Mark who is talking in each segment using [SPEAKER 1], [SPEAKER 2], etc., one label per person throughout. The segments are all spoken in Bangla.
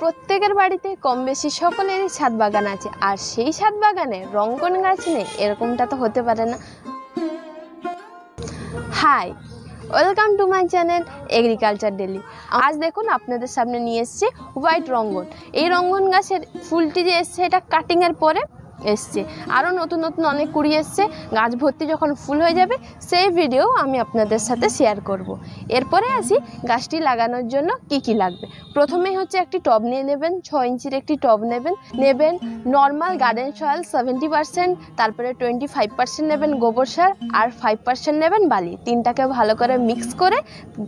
[SPEAKER 1] প্রত্যেকের বাড়িতে কম বেশি সকলেরই ছাদ বাগান আছে। আর সেই ছাদ বাগানে রঙ্গন গাছ নেই, এরকমটা তো হতে পারে না। Hi welcome to my channel agriculture daily আজ দেখুন আপনাদের সামনে নিয়ে এসছি হোয়াইট রঙ্গন। এই রঙ্গন গাছের ফুলটি যে এসছে, এটা কাটিংয়ের পরে এসছে। আরও নতুন নতুন অনেক কুড়ি এসছে। গাছ ভর্তি যখন ফুল হয়ে যাবে, সেই ভিডিও আমি আপনাদের সাথে শেয়ার করব। এরপরে আসি গাছটি লাগানোর জন্য কি কি লাগবে। প্রথমেই হচ্ছে একটি টব নিয়ে নেবেন, ছ ইঞ্চির একটি টব নেবেন। নেবেন normal garden soil seventy percent তারপরে টোয়েন্টি ফাইভ পার্সেন্ট নেবেন গোবর সার, আর ফাইভ পার্সেন্ট নেবেন বালি। তিনটাকে ভালো করে মিক্স করে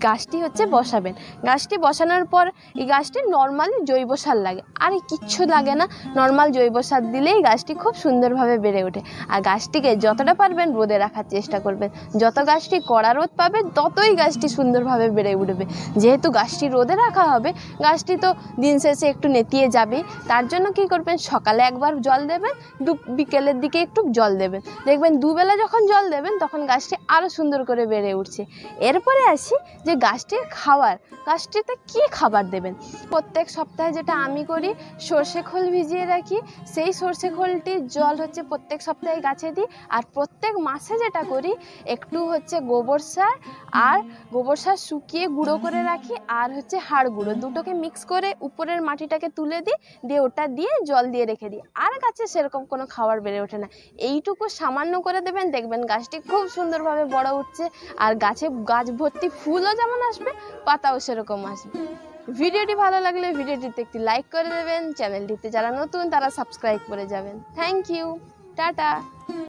[SPEAKER 1] গাছটি হচ্ছে বসাবেন। গাছটি বসানোর পর এই গাছটি নর্মালি জৈব সার লাগে। আর কিচ্ছু লাগে না। নর্মাল জৈব সার দিলেই গাছটি খুব সুন্দরভাবে বেড়ে ওঠে। আর গাছটিকে যতটা পারবেন রোদে রাখার চেষ্টা করবেন। যত গাছটি কড়া রোদ পাবে, ততই গাছটি সুন্দরভাবে বেড়ে উঠবে। যেহেতু গাছটি রোদে রাখা হবে, গাছটি তো দিন শেষে একটু নেতিয়ে যাবে। তার জন্য কি করবেন? সকালে একবার জল দেবেন দু বিকেলের দিকে একটু জল দেবেন। দেখবেন দুবেলা যখন জল দেবেন, তখন গাছটি আরও সুন্দর করে বেড়ে উঠছে। এরপরে আসি যে গাছটির খাবার গাছটিতে কি খাবার দেবেন? প্রত্যেক সপ্তাহে যেটা আমি করি, সর্ষে খোল ভিজিয়ে রাখি। সেই সর্ষে খোলটির জল হচ্ছে প্রত্যেক সপ্তাহে গাছে দিই, আর প্রত্যেক মাসে যেটা করি, একটু হচ্ছে গোবর সার আর গোবর সার শুকিয়ে গুঁড়ো করে রাখি আর হচ্ছে হাড় গুঁড়ো। দুটোকে মিক্স করে উপরের মাটিটাকে তুলে দিই, দিয়ে ওটা দিয়ে জল দিয়ে রেখে দিই। আর গাছে সেরকম কোনো খাবার বেড়ে ওঠে না। এইটুকু সামান্য করে দেবেন, দেখবেন গাছটি খুব সুন্দরভাবে বড় উঠছে, আর গাছে গাছ ভর্তি ফুলও যেমন আসবে, পাতাও সেরকম আসবে। ভিডিওটি ভালো লাগলে ভিডিওটিতে একটি লাইক করে দেবেন চ্যানেলটিতে যারা নতুন তারা সাবস্ক্রাইব করে যাবেন। Thank you tata